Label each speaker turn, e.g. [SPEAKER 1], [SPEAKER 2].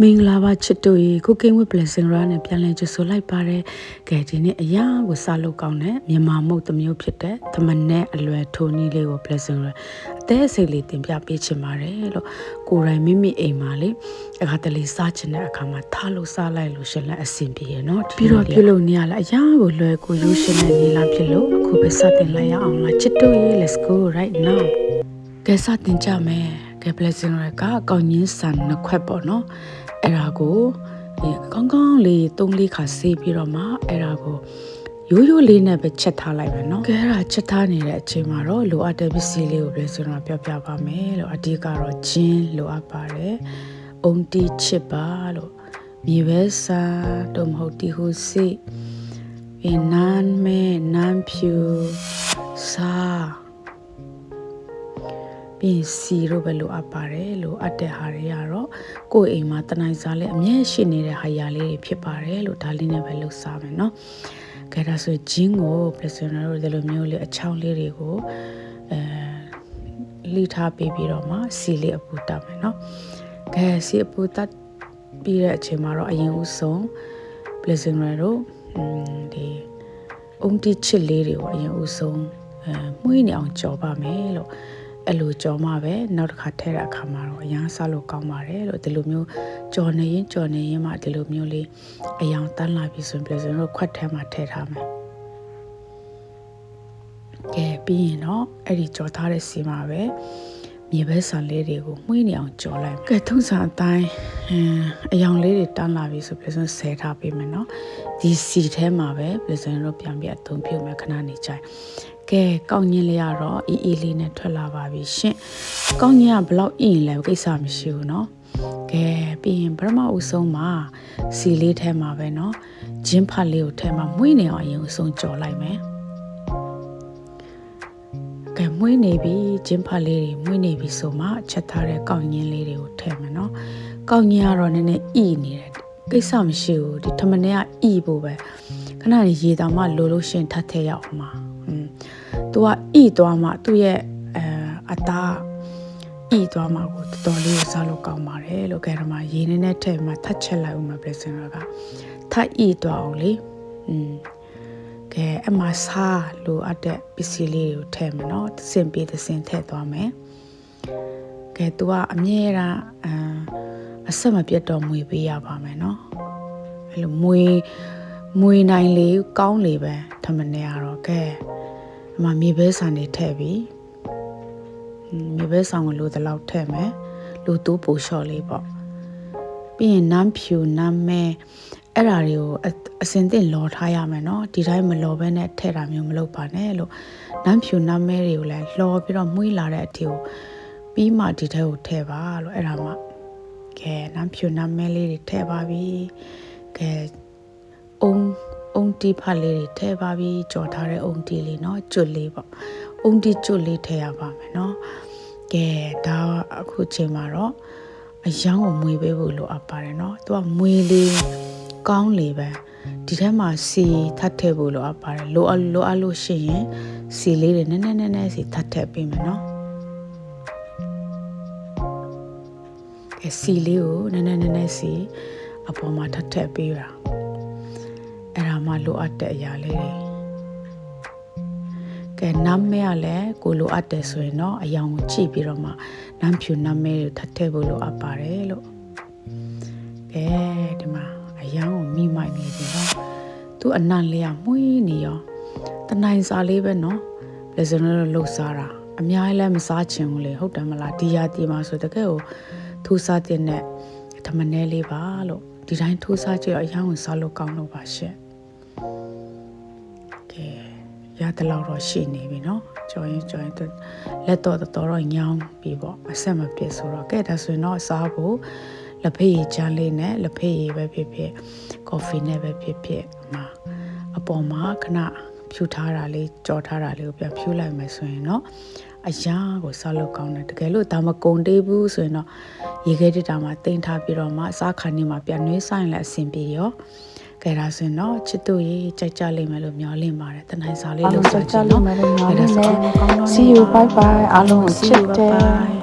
[SPEAKER 1] မင်္ဂလာပါချစ်တို့ရေ Cooking with Blessing ရနဲ့ပြန်လည်ကြိုဆိုလိုက်ပါတယ်။ကဲဒီနေ့အရာကိုစလုပ်ကောင်းတဲ့မြန်မာမုတ်တစ်မျိုးဖြစ်တဲ့သမနဲ့အလွယ်ထိုးနည်းလေးကို Blessing ရအသေးစိတ်လေးတင်ပြပေးချင်ပါတယ်လို့ကိုယ်တိုင်မိမိအိမ်မှာလေအခါတလေစားချင်တဲ့အခါမှာထားလို့စားလိုက်လို့ရှင်လည်းအဆင်ပြေရနော်ပြီးတော့ပြုလုပ်နေရလားအရာကိုလွယ်ကိုရိုးရှင်းတဲ့နည်းလားဖြစ်လို့အခုပဲစတင်လိုက်ရအောင်လားချစ်တို့ရေ let's go right now ကဲစတင်ကြမယ် ကဲပလက်စင်ရကကောင်းကြီးဆန်နှစ်ခွက်ပေါ့နော်အဲ့ဒါကိုကောင်းကောင်းလေး၃လေးခါဆေးပြီးတော့မှအဲ့ဒါကိုရိုးရိုးလေးနဲ့ပဲချက်ထားလိုက်မယ်နော်။ကဲအဲ့ဒါချက်ထားနေတဲ့အချိန်မှာတော့လိုအပ်တဲ့ပစ္စည်းလေးကိုပဲကျွန်တော်ပြောပြပါမယ်လို့အဓိကတော့ချင်းလိုအပ်ပါတယ်။အုံတီချစ်ပါလို့မြေပဲစာတော့မဟုတ်တီဟုစိပြန်နန်းမဲနန်းဖြူစာ ပြီးစီတို့ပဲလိုအပ်ပါတယ်လိုအပ်တဲ့ဟာတွေကတော့ကိုယ့်အိမ်မှာတနိုင်စားလေးအမြဲရှိနေတဲ့ဟာရလေးတွေဖြစ်ပါတယ်လို့ဒါလေးနဲ့ပဲလုပ်စားမယ်เนาะကဲဒါဆိုဂျင်းကို prisoner တို့ဒီလိုမျိုးလေးအချောင်းလေးတွေကိုအဲလိထားပေးပြီးတော့မှစီလေးအပူတက်မယ်เนาะကဲစီအပူတက်ပြီးတဲ့အချိန်မှာတော့အရင်ဦးဆုံး prisoner တို့ဒီအုံတီချစ်လေးတွေကိုအရင်ဦးဆုံးအဲမှုေးနေအောင်ကြော်ပါမယ်လို့ အဲ့လိုကြော်မှပဲနောက်တစ်ခါထည့်တဲ့အခါမှာတော့အရန်ဆလို့ကောင်းပါတယ်လို့ဒီလိုမျိုးကြော်နေရင်ကြော်နေရင်မှဒီလိုမျိုးလေးအယောင်တန်းလာပြီဆိုရင်ပြည်စံတို့ခွက်ထဲမှာထည့်ထားမယ်ကဲပြီးရင်တော့အဲ့ဒီကြော်ထားတဲ့စီမှာပဲမြေပဲဆန်လေးတွေကိုမှုေးနေအောင်ကြော်လိုက်ကဲထုံးစံအတိုင်းအယောင်လေးတွေတန်းလာပြီဆိုပြည်စံဆဲထားပေးမယ်နော် ဒီစီထဲမှာပဲပြည်စံတို့ပြန်ပြအသုံးပြုမယ်ခဏနေကြိုင်ကဲကောင်းညင်းလေးရတော့အီအီလေးနဲ့ထွက်လာပါပြီရှင်ကောင်းညင်းကဘလောက်အင်းလဲကိစ္စမရှိဘူးเนาะကဲပြီးရင်ပထမဦးဆုံးမှာစီလေးထဲမှာပဲเนาะဂျင်းဖတ်လေးကိုထဲမှာမှုေးနေအောင်အရင်ဦးဆုံးကြော်လိုက်မယ်ကဲမှုေးနေပြီဂျင်းဖတ်လေးတွေမှုေးနေပြီဆိုမှချက်ထားတဲ့ကောင်းညင်းလေးတွေကိုထည့်မယ်เนาะကောင်းညင်းကတော့နည်းနည်းအီနေတယ် ကိစ္စမရှိဘူးဒီထမင်းကအီဖို့ပဲခဏရေတောင်မှလိုလို့ရှင်ထပ်ထည့်ရအောင်ပါอืม तू ကဣသွားမှသူ့ရဲ့အဲအသားဣသွားမှကိုတော်တော်လေးစားလို့ကောင်းပါတယ်လို့ကဲဓမ္မရေနေနဲ့ထည့်မှထတ်ချက်လိုက်ဦးမှာပြည်စင်တော့ကထတ်ဣသွားအောင်လေอืมကဲအမစားလိုအပ်တဲ့ပစ္စည်းလေးကိုထည့်မယ်နော်စင်ပြေသစင်ထည့်သွားမယ် ကဲ तू ကအမြဲတမ်းအမ်အဆက်မပြတ်တော့မွေပေးရပါမယ်နော်အဲ့လိုမွေမွေနိုင်လေကောင်းလေပဲထမနေရတော့ကဲအမမြေပဲဆန်တွေထည့်ပြီးမြေပဲဆန်ကိုလိုသလောက်ထည့်မယ်လူတူးပူလျှော့လေးပေါ့ပြီးရင်နမ်းဖြူနမ်းမဲအဲ့ဓာတွေကိုအစင်သင့်လော်ထားရမယ်နော်ဒီတိုင်းမလော်ဘဲနဲ့ထည့်တာမျိုးမလုပ်ပါနဲ့လို့နမ်းဖြူနမ်းမဲတွေကိုလည်းလော်ပြီးတော့မှုေးလာတဲ့အထီကို ပြီးမှဒီထဲကိုထည့်ပါလို့အဲ့ဒါမှကဲနမ်းဖြူနမ်းမဲလေးတွေထည့်ပါပြီကဲအုံအုံတီဖတ်လေးတွေထည့်ပါပြီးကြော်ထားတဲ့အုံတီလေးเนาะကျွတ်လေးပေါ့အုံတီကျွတ်လေးထည့်ရပါမယ်เนาะကဲဒါအခုချိန်မှာတော့အယောင်းကိုမွေပေးဖို့လိုအပ်ပါတယ်เนาะသူကမွေလေးကောင်းလေပဲဒီထဲမှာစီထပ်ထည့်ဖို့လိုအပ်ပါတယ်လိုအပ်လိုအပ်လို့ရှိရင်စီလေးတွေနည်းနည်းနည်းနည်းစီထပ်ထည့်ပေးမယ်เนาะ ကဲစီလေးကိုနည်းနည်းနည်းနည်းစီအပေါ်မှာထပ်ထည့်ပေးတာအဲ့ဒါမှလိုအပ်တဲ့အရာလေးတွေကဲနမ်းမဲကလည်းကိုလိုအပ်တယ်ဆိုရင်တော့အယောင်ကိုကြည့်ပြီးတော့မှနမ်းဖြူနမ်းမဲကိုထပ်ထည့်ဖို့လိုအပ်ပါတယ်လို့ကဲဒီမှာအယောင်ကိုမိမိုက်နေပြီနော်သူအနံ့လေးကမှုေးနေရောတနိုင်စာလေးပဲနော်လက်စနော်လှုပ်စားတာအများကြီးလည်းမစားချင်ဘူးလေဟုတ်တယ်မလားဒီရာဒီမှာဆိုတကယ်ကို ထူစားတဲ့နဲ့ဓမ္မနဲလေးပါလို့ဒီတိုင်းထူစားကြည့်တော့အယောင်ကိုစားလို့ကောင်းလို့ပါရှင့်ကဲရတဲ့လောက်တော့ရှိနေပြီเนาะကြော်ရင်ကြော်ရင်လက်တော့တော်တော်ညောင်းပြီပေါ့အဆက်မပြတ်ဆိုတော့ကဲဒါဆိုရင်တော့စားဖို့လက်ဖေးရည်ချမ်းလေးနဲ့လက်ဖေးရည်ပဲဖြစ်ဖြစ်ကော်ဖီနဲ့ပဲဖြစ်ဖြစ်အမအပေါ်မှာခဏဖြူထားတာလေးကြော်ထားတာလေးကိုပြန်ဖြူလိုက်မယ်ဆိုရင်တော့ အရာကိုစားလို့ကောင်းတယ်တကယ်လို့ဒါမကုံတေးဘူးဆိုရင်တော့ရေခဲတစ်တာမှာတင်ထားပြီးတော့မှစားခါနေမှာပြန်နှွေးဆိုင်လည်းအဆင်ပြေရောကဲဒါဆိုရင်တော့ချစ်တို့ရေကြိုက်ကြလိမ့်မယ်လို့မျှော်လင့်ပါတယ်တနိုင်စားလေးလို့ဆိုချင်တော့
[SPEAKER 2] See you bye bye အားလုံးကိုချစ်တယ်